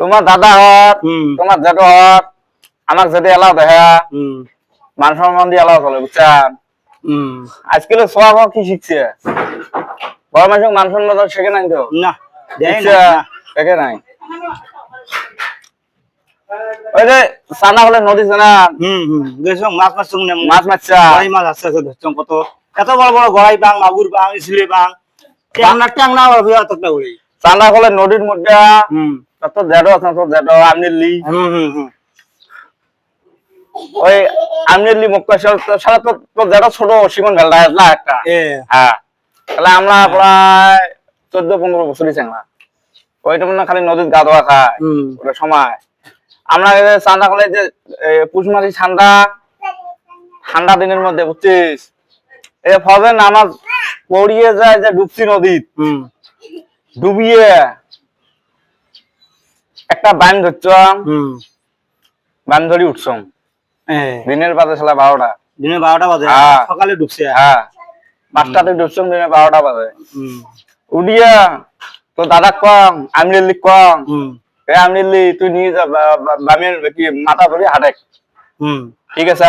তোমার দাদা হত তোমার জেঠ হত আমাক যদি এলাও দেখা মান সম্মান দিয়ে এলাও চলে বুঝছেন আজকাল সব কি শিখছে বড় মানুষ মান সম্মান শেখে নাই তো না। শেখে নাই। ওই যে সানা হলে নদী না? হুম হুম। দেখছ মাছ মাছ ধরছো কত? এত বড় বড় গড়াই বাং মাগুর বাং ইসলি বাং। ট্যাংনা ট্যাংনা আর বিয়ার তকটা উড়ি হলে নদীর মধ্যে হুম। আছে তো আমনি লি। ওই আমনি লি সারা তো তো ছোট সীমন আসলা একটা? হ্যাঁ। তাহলে আমরা প্রায় চোদ্দ পনেরো বছরই চাংলা ওইটা মনে খালি নদীর গা ধোয়া খায়। ওটা সময়। আমরা চান্দা করলে যে পুষ মাসি ঠান্ডা ঠান্ডা দিনের মধ্যে বুঝছিস? এ ফজর নামাজ পড়িয়ে যায় যে ডুবছি নদীত। ডুবিয়ে। একটা বান ধরছ বান ধরি উঠছম। এ। দিনের বাজে সালা বারোটা। দিনে বারোটা বাজে হ্যাঁ। সকালে ডুবছে হ্যাঁ। পাঁচটাতে ডুবছম দিনের বারোটা বাজে। উঠিয়া তো দাদা কম আমি কম। তুই নিয়ে যা বামের কি মাথা ধরি হাটে ঠিক আছে?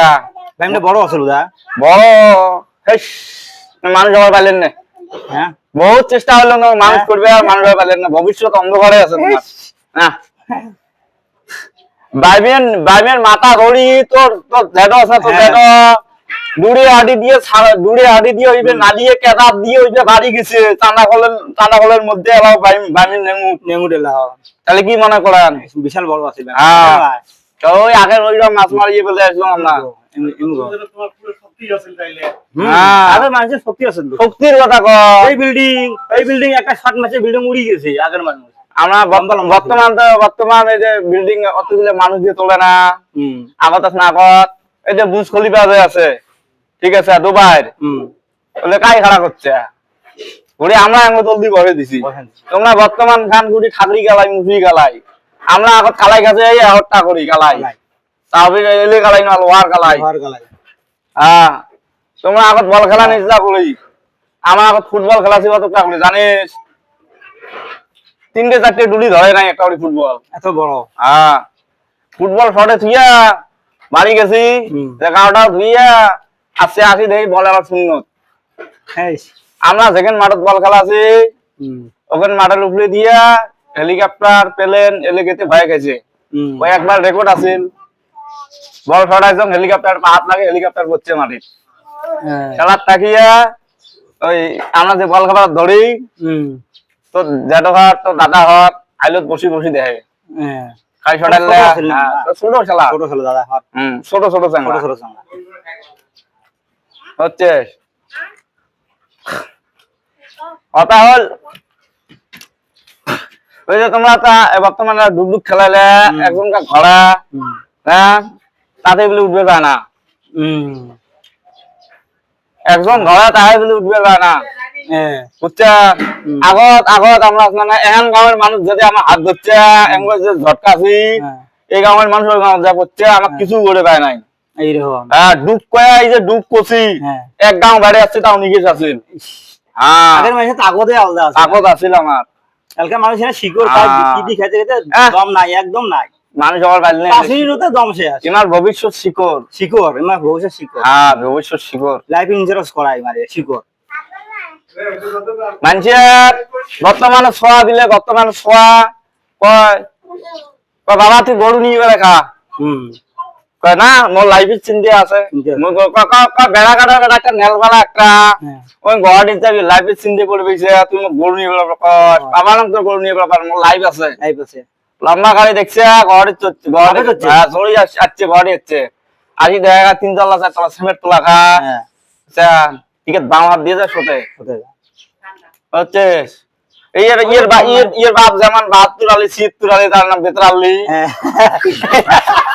টাইমটা বড় আছিল দা বড়? মানুষ হবার পারলেন না। হ্যাঁ। বহুত চেষ্টা হলো মানুষ। করবে আর মানুষ পারলেন না। ভবিষ্যৎ অন্ধকারে আছে তোমার। না বাইবেন বাইবেন মাথা ধরি তোর তোর জেড আছে তোর হ্যাঁ। দূরে হাডি দিয়ে দূরে হাডি দিয়ে হইবে না কেদার দিয়ে হইবে বাড়ি গেছে। চান্দা কলের চান্দা কলের মধ্যে এলাও বাইমের নেমু। নেমু ডেলা তাহলে কি মনে করেন? বিশাল বড় আছিল হ্যাঁ। তো ওই আগের ওইরকম মাছ মারিয়ে বলে আসলাম আমরা। হ্যাঁ। শক্তির কথা কয়। এই বিল্ডিং এই বিল্ডিং একটা সাত মাসে বিল্ডিং উড়ি গেছে আগের মানুষ। আমরা বর্তমান- বর্তমান তো বর্তমান এই যে বিল্ডিং অতগুলো মানুষ দিয়ে তোলে না। আগত আছে না আগত এই যে বুজ খলিফা যে আছে ঠিক আছে দুবাই ওলে কাই খাড়া করছে? ঘুরে আমরা আঙ্গ জলদি ভরে দিছি। তোমরা বর্তমান খান গুড়ি খাগড়ি গালাই গালাই। আমরা আগত কালাই কাছে এই হট্টা করি গালাই। এলে গালাই না লোহার গালাই। হ্যাঁ। তোমরা আগত বল খেলা নিছিলা করি। আমার আগত ফুটবল খেলা ছিল তো করি জানিস? তিনটে চারটে ডুলি ধরে নাই একটা ফুটবল। এত বড় হ্যাঁ। ফুটবল শটে থুইয়া বাড়ি গেছি। এগারোটা ধুইয়া আসছে আসি দেখি বল আবার শূন্য। আমরা যেখানে মাঠত বল খেলা আছি। ওখানে মাঠের উপরে দিয়া হেলিকপ্টার প্লেন এলে গেতে ভয় গেছে। ওই একবার রেকর্ড আছিল। বল শটাইছং হেলিকপ্টার হাত লাগে হেলিকপ্টার পড়ছে মাটির হ্যাঁ। খেলার তাকিয়া ওই আমরা যে বল খেলা ধরি তো জেঠো হাত তো দাদা হাত আইলত বসি বসি দেখে খাই ছোট ছোট খেলা ছোট দাদা হুম ছোট ছোট ছোট চাঙ্গা ছোট চাঙ্গা হচ্ছে কথা হল ওই যে তোমরা তা বর্তমানে ডুবডুব খেলাইলে হুম। একজনকে ঘোড়া হ্যাঁ তাতে বলে উঠবে পায় না। একজন ঘোড়া তাহাই বলে উঠবে পায় না। বুঝছে? হুম। আগত আগত আমরা মানে এহেন মানুষ যদি আমার হাত ধরছে এমন যে ঝটকা আছি হ্যাঁ। এই যা করছে কিছু করে পায় নাই। হ্যাঁ ডুব কয়া এই যে ডুব করছি হ্যাঁ। এক গাঁও বাইরে আসছে তাও নিগেশ আছিল হ্যাঁ। আগের মানুষের তাগদে আলাদা আছে আগত আছিল আমার কালকে মানুষ শিকড় খায় বিক্রি দিয়ে খেতে খেতে দম নাই একদম নাই। মানুষ দম শেষ এনার ভবিষ্যৎ শিকড় শিকড় এমন ভবিষ্যৎ শিকড় হ্যাঁ ভবিষ্যৎ শিকড় লাইফ ইন্স্যুরেন্স করাই মানে শিকড় মানুষের বর্তমানে ছোঁয়া দিলে বর্তমানে ছোঁয়া কয়? বাবা তুই গরু নিয়ে গেলে খা। কয় না মোর লাইফের চিন্তা আছে। বেড়া কাটার একটা নেলবালা একটা। হ্যাঁ। ওই গুয়াহাটির যাবি লাইফের চিন্তা করে তুই মোক গরু নিয়ে বেলা কয় বাবা নাম তোর গরু নিয়ে বেলা মোর লাইফ আছে। লাইফ আছে। লম্বা গাড়ি দেখছে? হ্যাঁ যাচ্ছে যাচ্ছে। আজকে দেখা তিনতলা চারতলা সিমেন্ট তোলা খা। হ্যাঁ আছে বাম হাত দিয়ে যা সোতে? হচ্ছে ইয়ের ইয়ের বা ইয়ের ইয়ের বাপ যেমন বাহাত্তর আলী ছিয়াত্তর আলী তার নাম বেতর আলী। হ্যাঁ।